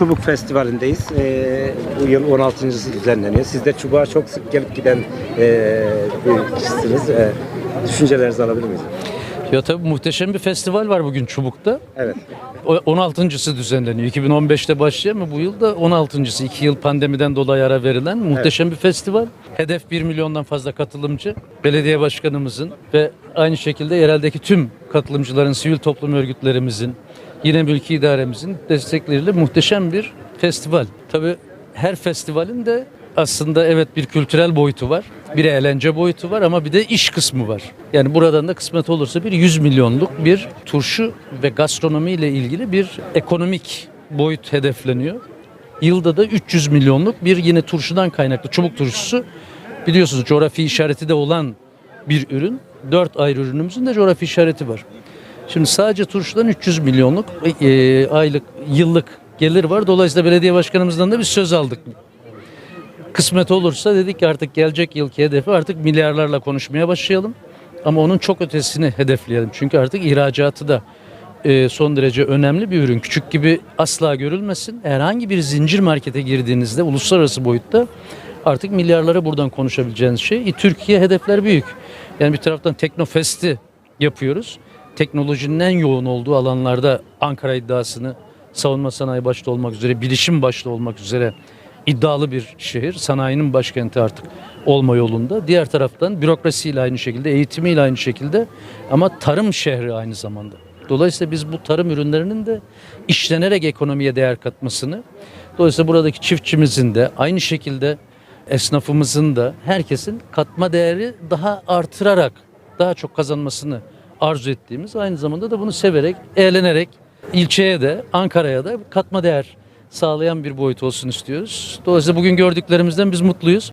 Çubuk Festivali'ndeyiz. Ee, bu yıl 16.sı düzenleniyor. Siz de Çubuk'a çok sık gelip giden ee, bir kişisiniz. Ee, düşüncelerinizi alabilir miyiz? Ya tabii muhteşem bir festival var bugün Çubuk'ta. Evet. O- 16.sı düzenleniyor. 2015'te başlıyor ama bu yıl da 16.sı. 2 yıl pandemiden dolayı ara verilen muhteşem bir festival. Hedef 1 milyondan fazla katılımcı. Belediye başkanımızın ve aynı şekilde yereldeki tüm katılımcıların, sivil toplum örgütlerimizin, yine mülki idaremizin destekleriyle muhteşem bir festival. Tabii her festivalin de aslında evet bir kültürel boyutu var. Bir eğlence boyutu var ama bir de iş kısmı var. Yani buradan da kısmet olursa bir 100 milyonluk bir turşu ve gastronomi ile ilgili bir ekonomik boyut hedefleniyor. Yılda da 300 milyonluk bir yine turşudan kaynaklı çubuk turşusu biliyorsunuz coğrafi işareti de olan bir ürün. 4 ayrı ürünümüzün de coğrafi işareti var. Şimdi sadece turşudan 300 milyonluk e, aylık, yıllık gelir var. Dolayısıyla belediye başkanımızdan da bir söz aldık. Kısmet olursa dedik ki artık gelecek yılki hedefi artık milyarlarla konuşmaya başlayalım. Ama onun çok ötesini hedefleyelim. Çünkü artık ihracatı da e, son derece önemli bir ürün. Küçük gibi asla görülmesin. Herhangi bir zincir markete girdiğinizde uluslararası boyutta artık milyarlara buradan konuşabileceğiniz şey. E, Türkiye hedefler büyük. Yani bir taraftan Teknofest'i yapıyoruz. Teknolojinin en yoğun olduğu alanlarda Ankara iddiasını savunma sanayi başta olmak üzere, bilişim başta olmak üzere iddialı bir şehir. Sanayinin başkenti artık olma yolunda. Diğer taraftan bürokrasiyle aynı şekilde, eğitimiyle aynı şekilde ama tarım şehri aynı zamanda. Dolayısıyla biz bu tarım ürünlerinin de işlenerek ekonomiye değer katmasını, dolayısıyla buradaki çiftçimizin de aynı şekilde esnafımızın da herkesin katma değeri daha artırarak daha çok kazanmasını arzu ettiğimiz aynı zamanda da bunu severek, eğlenerek ilçeye de Ankara'ya da katma değer sağlayan bir boyut olsun istiyoruz. Dolayısıyla bugün gördüklerimizden biz mutluyuz.